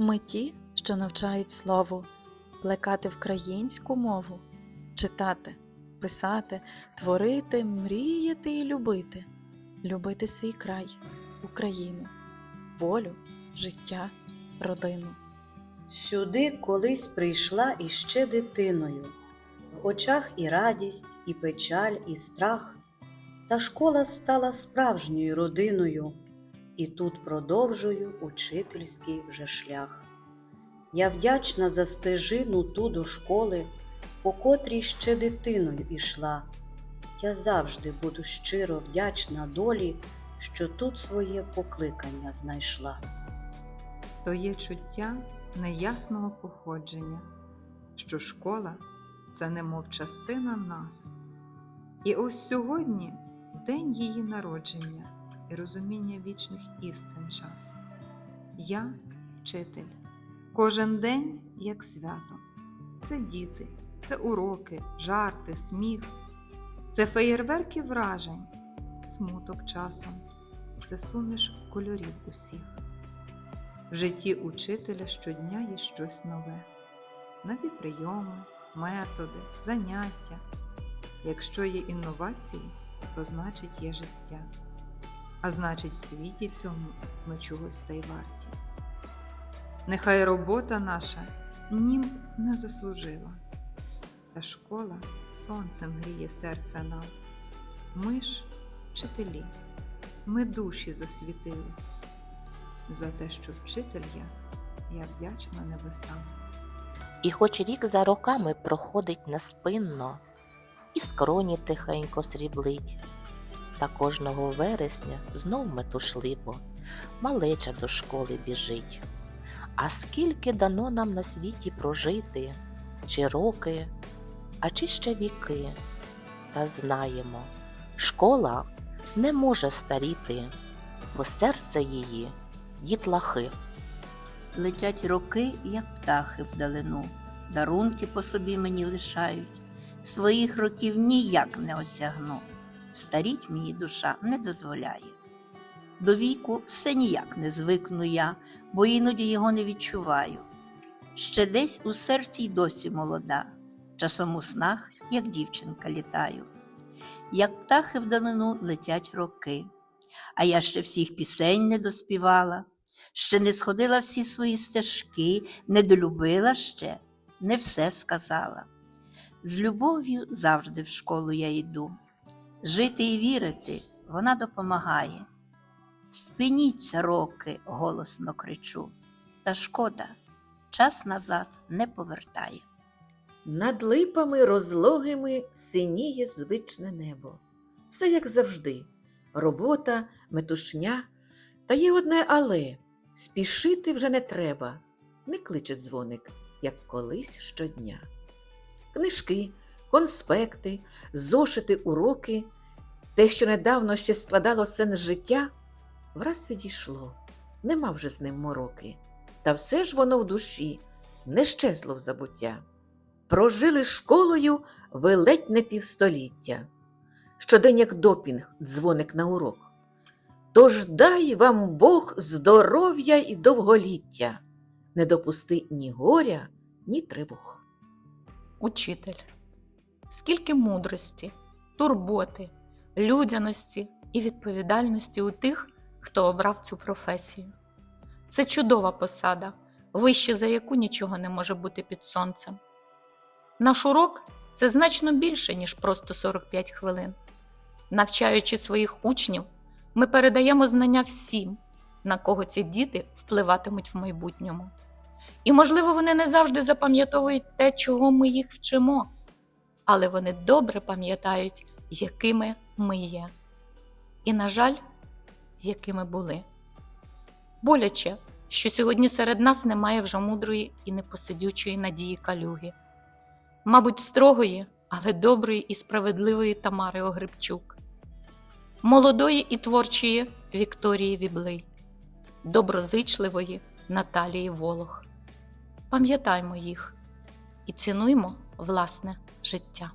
Ми ті, що навчають слову, плекати вкраїнську мову, читати, писати, творити, мріяти і любити, любити свій край, Україну, волю, життя, родину. Сюди колись прийшла іще дитиною, в очах і радість, і печаль, і страх, та школа стала справжньою родиною, і тут продовжую учительський вже шлях. Я вдячна за стежину ту до школи, по котрій ще дитиною ішла. Я завжди буду щиро вдячна долі, що тут своє покликання знайшла. то є чуття неясного походження, що школа це немов частина нас. І ось сьогодні день її народження і розуміння вічних істин час. Я вчитель. Кожен день як свято. Це діти, це уроки, жарти, сміх, це феєрверки вражень, смуток часом, це суміш кольорів усіх. В житті учителя щодня є щось нове, нові прийоми, методи, заняття. Якщо є інновації, то значить є життя. А значить, в світі цьому ми чогось та й варті. Нехай робота наша нім не заслужила, та школа сонцем гріє серце нам. Ми ж вчителі, ми душі засвітили. За те, що вчитель я, я вдячна небесам. І хоч рік за роками проходить неспинно, і скроні тихенько сріблить, та кожного вересня знов метушливо малеча до школи біжить. А скільки дано нам на світі прожити, чи роки, а чи ще віки, та знаємо, школа не може старіти, бо серце її дітлахи. Летять роки, як птахи вдалину, дарунки по собі мені лишають. Своїх років ніяк не осягну. Старіть мені душа не дозволяє. До віку все ніяк не звикну я, бо іноді його не відчуваю. Ще десь у серці й досі молода, часом у снах, як дівчинка, літаю. Як птахи вдалину летять роки, а я ще всіх пісень не доспівала ще не сходила всі свої стежки, не долюбила ще, не все сказала. З любов'ю завжди в школу я йду. Жити і вірити вона допомагає. Спиніться, роки, голосно кричу, та шкода, час назад не повертає. Над липами розлогими синіє звичне небо. Все як завжди. Робота, метушня. Та є одне але спішити вже не треба. Не кличе дзвоник, як колись щодня. Книжки, конспекти, зошити, уроки, те, що недавно ще складало сенс життя, враз відійшло, нема вже з ним мороки. Та все ж воно в душі не щезло в забуття. Прожили школою ви ледь не півстоліття. Щодень, як допінг, дзвоник на урок. Тож дай вам Бог здоров'я і довголіття, не допусти ні горя, ні тривог. Учитель. Скільки мудрості, турботи, людяності і відповідальності у тих, хто обрав цю професію. Це чудова посада, вище за яку нічого не може бути під сонцем. Наш урок це значно більше, ніж просто 45 хвилин. Навчаючи своїх учнів, ми передаємо знання всім, на кого ці діти впливатимуть в майбутньому. І, можливо, вони не завжди запам'ятовують те, чого ми їх вчимо, але вони добре пам'ятають, якими ми є. І, на жаль, якими були. Боляче, що сьогодні серед нас немає вже мудрої і непосидючої надії калюги, мабуть, строгої, але доброї і справедливої Тамари Огребчук молодої і творчої Вікторії Віблий, доброзичливої Наталії Волох. Пам'ятаймо їх і цінуймо власне життя.